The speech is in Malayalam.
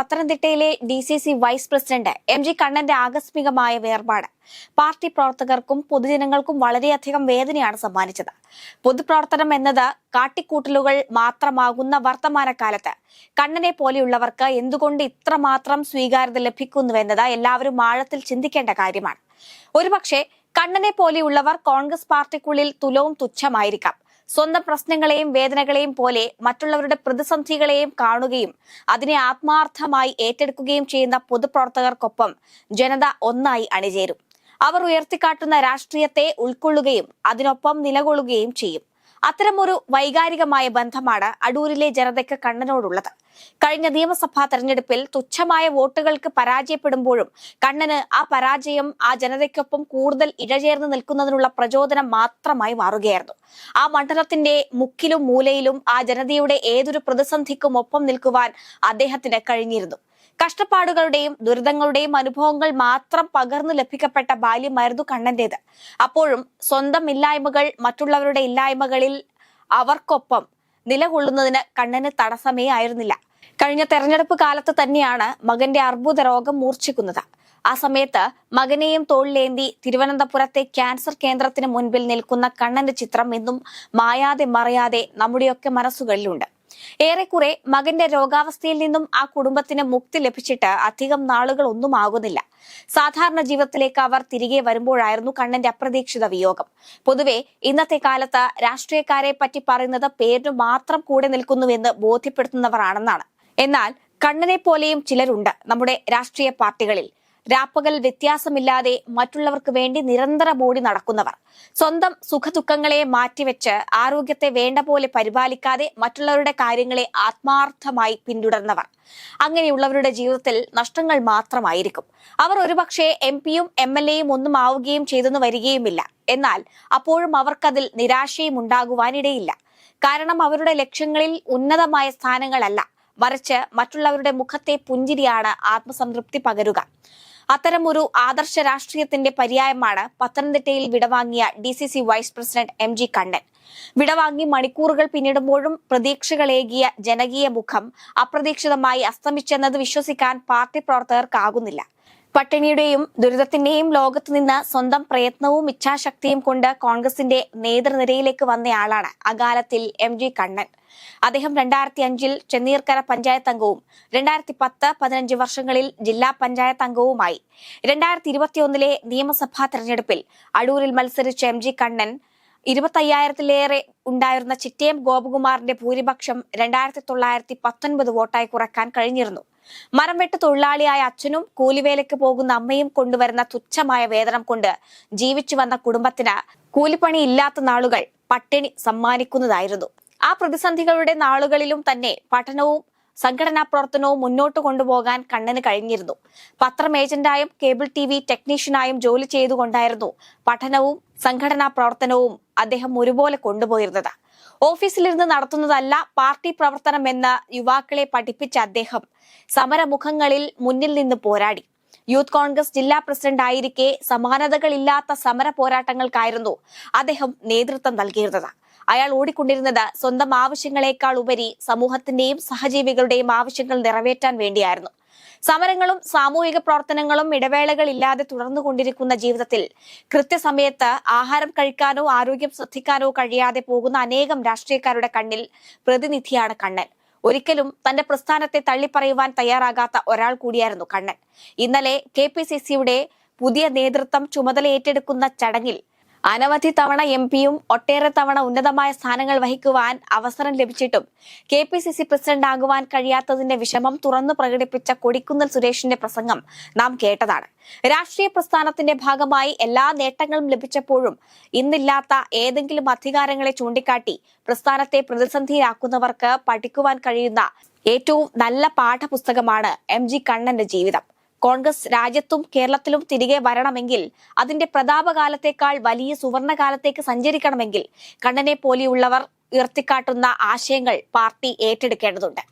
പത്തനംതിട്ടയിലെ D C C vice president M G കണ്ണന്റെ ആകസ്മികമായ വേർപാട്. പാർട്ടി പ്രവർത്തകർക്കും പൊതുജനങ്ങൾക്കും വളരെയധികം വേദനയാണ് സമ്മാനിച്ചത്. പൊതുപ്രവർത്തനം എന്നത് കാട്ടിക്കൂട്ടലുകൾ മാത്രമാകുന്ന വർത്തമാനകാലത്ത്. കണ്ണനെ പോലെയുള്ളവർക്ക് എന്തുകൊണ്ട് ഇത്രമാത്രം സ്വീകാര്യത ലഭിക്കുന്നുവെന്നത് എല്ലാവരും ആഴത്തിൽ ചിന്തിക്കേണ്ട കാര്യമാണ്. ഒരുപക്ഷെ കണ്ണനെ പോലെയുള്ളവർ കോൺഗ്രസ് പാർട്ടിക്കുള്ളിൽ തുലവും തുച്ഛമായിരിക്കാം. സ്വന്തം പ്രശ്നങ്ങളെയും വേദനകളെയും പോലെ മറ്റുള്ളവരുടെ പ്രതിസന്ധികളെയും കാണുകയും അതിനെ ആത്മാർത്ഥമായി ഏറ്റെടുക്കുകയും ചെയ്യുന്ന പൊതുപ്രവർത്തകർക്കൊപ്പം ജനത ഒന്നായി അണിചേരും. അവർ ഉയർത്തിക്കാട്ടുന്ന രാഷ്ട്രീയത്തെ ഉൾക്കൊള്ളുകയും അതിനൊപ്പം നിലകൊള്ളുകയും ചെയ്യും. അത്തരമൊരു വൈകാരികമായ ബന്ധമാണ് അടൂരിലെ ജനതയ്ക്ക് കണ്ണനോടുള്ളത്. കഴിഞ്ഞ നിയമസഭാ തെരഞ്ഞെടുപ്പിൽ തുച്ഛമായ വോട്ടുകൾക്ക് പരാജയപ്പെടുമ്പോഴും കണ്ണന് ആ പരാജയം ആ ജനതയ്ക്കൊപ്പം കൂടുതൽ ഇഴചേർന്ന് നിൽക്കുന്നതിനുള്ള പ്രചോദനം മാത്രമായി മാറുകയായിരുന്നു. ആ മണ്ഡലത്തിന്റെ മുക്കിലും മൂലയിലും ആ ജനതയുടെ ഏതൊരു പ്രതിസന്ധിക്കും ഒപ്പം നിൽക്കുവാൻ അദ്ദേഹത്തിന് കഴിഞ്ഞിരുന്നു. കഷ്ടപ്പാടുകളുടെയും ദുരിതങ്ങളുടെയും അനുഭവങ്ങൾ മാത്രം പകർന്നു ലഭിക്കപ്പെട്ട ബാല്യമായിരുന്നു കണ്ണന്റേത്. അപ്പോഴും സ്വന്തം ഇല്ലായ്മകൾ മറ്റുള്ളവരുടെ ഇല്ലായ്മകളിൽ അവർക്കൊപ്പം നിലകൊള്ളുന്നതിന് കണ്ണന് തടസ്സമേ ആയിരുന്നില്ല. കഴിഞ്ഞ തെരഞ്ഞെടുപ്പ് കാലത്ത് തന്നെയാണ് മകന്റെ അർബുദ രോഗം മൂർച്ഛിക്കുന്നത്. ആ സമയത്ത് മകനെയും തോളിലേന്തി തിരുവനന്തപുരത്തെ ക്യാൻസർ കേന്ദ്രത്തിന് മുൻപിൽ നിൽക്കുന്ന കണ്ണന്റെ ചിത്രം ഇന്നും മായാതെ മറയാതെ നമ്മുടെയൊക്കെ മനസ്സുകളിലുണ്ട്. ഏറെക്കുറെ മകന്റെ രോഗാവസ്ഥയിൽ നിന്നും ആ കുടുംബത്തിന് മുക്തി ലഭിച്ചിട്ട് അധികം നാളുകൾ ഒന്നും ആകുന്നില്ല. സാധാരണ ജീവിതത്തിലേക്ക് അവർ തിരികെ വരുമ്പോഴായിരുന്നു കണ്ണന്റെ അപ്രതീക്ഷിത വിയോഗം. പൊതുവെ ഇന്നത്തെ കാലത്ത് രാഷ്ട്രീയക്കാരെ പറ്റി പറയുന്നത് പേരിന് മാത്രം കൂടെ നിൽക്കുന്നുവെന്ന് ബോധ്യപ്പെടുത്തുന്നവരാണെന്നാണ്. എന്നാൽ കണ്ണനെ പോലെയും ചിലരുണ്ട് നമ്മുടെ രാഷ്ട്രീയ പാർട്ടികളിൽ. രാപ്പകൽ വ്യത്യാസമില്ലാതെ മറ്റുള്ളവർക്ക് വേണ്ടി നിരന്തര ബോഡി നടക്കുന്നവർ. സ്വന്തം സുഖദുഃഖങ്ങളെ മാറ്റിവെച്ച് ആരോഗ്യത്തെ വേണ്ട പോലെ പരിപാലിക്കാതെ മറ്റുള്ളവരുടെ കാര്യങ്ങളെ ആത്മാർത്ഥമായി പിന്തുടർന്നവർ. അങ്ങനെയുള്ളവരുടെ ജീവിതത്തിൽ നഷ്ടങ്ങൾ മാത്രമായിരിക്കും. അവർ ഒരുപക്ഷെ എം പിയും എം എൽ എയും ഒന്നും ആവുകയും ചെയ്തെന്ന് വരികയുമില്ല. എന്നാൽ അപ്പോഴും അവർക്കതിൽ നിരാശയും ഉണ്ടാകുവാനിടയില്ല. കാരണം അവരുടെ ലക്ഷ്യങ്ങളിൽ ഉന്നതമായ സ്ഥാനങ്ങളല്ല. മറിച്ച് മറ്റുള്ളവരുടെ മുഖത്തെ പുഞ്ചിരിയാണ് ആത്മസംതൃപ്തി പകരുക. അത്തരമൊരു ആദർശ രാഷ്ട്രീയത്തിന്റെ പര്യായമാണ് പത്തനംതിട്ടയിൽ വിടവാങ്ങിയ D C C vice president M G Kannan. വിടവാങ്ങി മണിക്കൂറുകൾ പിന്നിടുമ്പോഴും പ്രതീക്ഷകളേകിയ ജനകീയ മുഖം അപ്രതീക്ഷിതമായി അസ്തമിച്ചെന്നത് വിശ്വസിക്കാൻ പാർട്ടി പ്രവർത്തകർക്കാകുന്നില്ല. പട്ടിണിയുടെയും ദുരിതത്തിന്റെയും ലോകത്ത് നിന്ന് സ്വന്തം പ്രയത്നവും ഇച്ഛാശക്തിയും കൊണ്ട് കോൺഗ്രസിന്റെ നേതൃനിരയിലേക്ക് വന്നയാളാണ് അകാലത്തിൽ എം ജി കണ്ണൻ. അദ്ദേഹം രണ്ടായിരത്തി അഞ്ചിൽ ചെന്നീർക്കര പഞ്ചായത്ത് അംഗവും രണ്ടായിരത്തി പത്ത് പതിനഞ്ച് വർഷങ്ങളിൽ ജില്ലാ പഞ്ചായത്ത് അംഗവുമായി. രണ്ടായിരത്തി ഇരുപത്തിയൊന്നിലെ നിയമസഭാ തെരഞ്ഞെടുപ്പിൽ അടൂരിൽ മത്സരിച്ച എം ജി കണ്ണൻ ഇരുപത്തയ്യായിരത്തിലേറെ ഉണ്ടായിരുന്ന ചിറ്റയം ഗോപകുമാറിന്റെ ഭൂരിപക്ഷം രണ്ടായിരത്തി തൊള്ളായിരത്തി പത്തൊൻപത് വോട്ടായി കുറയ്ക്കാൻ കഴിഞ്ഞിരുന്നു. മരം വെട്ട് തൊഴിലാളിയായ അച്ഛനും കൂലിവേലയ്ക്ക് പോകുന്ന അമ്മയും കൊണ്ടുവരുന്ന തുച്ഛമായ വേതനം കൊണ്ട് ജീവിച്ചു വന്ന കുടുംബത്തിന് കൂലിപ്പണി ഇല്ലാത്ത നാളുകൾ പട്ടിണി സമ്മാനിക്കുന്നതായിരുന്നു. ആ പ്രതിസന്ധികളുടെ നാളുകളിലും തന്നെ പഠനവും സംഘടനാ പ്രവർത്തനവും മുന്നോട്ട് കൊണ്ടുപോകാൻ കണ്ണന് കഴിഞ്ഞിരുന്നു. പത്രം ഏജന്റായും കേബിൾ ടി വി ടെക്നീഷ്യനായും ജോലി ചെയ്തുകൊണ്ടായിരുന്നു പഠനവും സംഘടനാ പ്രവർത്തനവും അദ്ദേഹം ഒരുപോലെ കൊണ്ടുപോയിരുന്നത്. ഓഫീസിലിരുന്ന് നടത്തുന്നതല്ല പാർട്ടി പ്രവർത്തനം എന്ന് യുവാക്കളെ പഠിപ്പിച്ച അദ്ദേഹം. സമരമുഖങ്ങളിൽ മുന്നിൽ നിന്ന് പോരാടി. യൂത്ത് കോൺഗ്രസ് ജില്ലാ പ്രസിഡന്റ് ആയിരിക്കെ സമാനതകളില്ലാത്ത സമര പോരാട്ടങ്ങൾക്കായിരുന്നു അദ്ദേഹം നേതൃത്വം നൽകിയിരുന്നത്. അയാൾ ഓടിക്കൊണ്ടിരുന്നത് സ്വന്തം ആവശ്യങ്ങളെക്കാൾ ഉപരി സമൂഹത്തിന്റെയും സഹജീവികളുടെയും ആവശ്യങ്ങൾ നിറവേറ്റാൻ വേണ്ടിയായിരുന്നു. സമരങ്ങളും സാമൂഹിക പ്രവർത്തനങ്ങളും ഇടവേളകളില്ലാതെ തുടർന്നു കൊണ്ടിരിക്കുന്ന ജീവിതത്തിൽ കൃത്യസമയത്ത് ആഹാരം കഴിക്കാനോ ആരോഗ്യം ശ്രദ്ധിക്കാനോ കഴിയാതെ പോകുന്ന അനേകം രാഷ്ട്രീയക്കാരുടെ കണ്ണിൽ പ്രതിനിധിയാണ് കണ്ണൻ. ഒരിക്കലും തന്റെ പ്രസ്ഥാനത്തെ തള്ളിപ്പറയുവാൻ തയ്യാറാകാത്ത ഒരാൾ കൂടിയായിരുന്നു കണ്ണൻ. ഇന്നലെ കെ പി സി സിയുടെ പുതിയ നേതൃത്വം ചുമതല ഏറ്റെടുക്കുന്ന ചടങ്ങിൽ അനവധി തവണ എം പിയും ഒട്ടേറെ തവണ ഉന്നതമായ സ്ഥാനങ്ങൾ വഹിക്കുവാൻ അവസരം ലഭിച്ചിട്ടും K P C C president ആകുവാൻ കഴിയാത്തതിന്റെ വിഷമം തുറന്നു പ്രകടിപ്പിച്ച കൊടിക്കുന്നിൽ സുരേഷിന്റെ പ്രസംഗം നാം കേട്ടതാണ്. രാഷ്ട്രീയ പ്രസ്ഥാനത്തിന്റെ ഭാഗമായി എല്ലാ നേട്ടങ്ങളും ലഭിച്ചപ്പോഴും ഇന്നില്ലാത്ത ഏതെങ്കിലും അധികാരങ്ങളെ ചൂണ്ടിക്കാട്ടി പ്രസ്ഥാനത്തെ പ്രതിസന്ധിയിലാക്കുന്നവർക്ക് പഠിക്കുവാൻ കഴിയുന്ന ഏറ്റവും നല്ല പാഠപുസ്തകമാണ് എം ജി കണ്ണന്റെ ജീവിതം. കോൺഗ്രസ് രാജ്യത്തും കേരളത്തിലും തിരികെ വരണമെങ്കിൽ അതിന്റെ പ്രതാപകാലത്തേക്കാൾ വലിയ സുവർണകാലത്തേക്ക് സഞ്ചരിക്കണമെങ്കിൽ കണ്ണനെ പോലെയുള്ളവർ ഉയർത്തിക്കാട്ടുന്ന ആശയങ്ങൾ പാർട്ടി ഏറ്റെടുക്കേണ്ടതുണ്ട്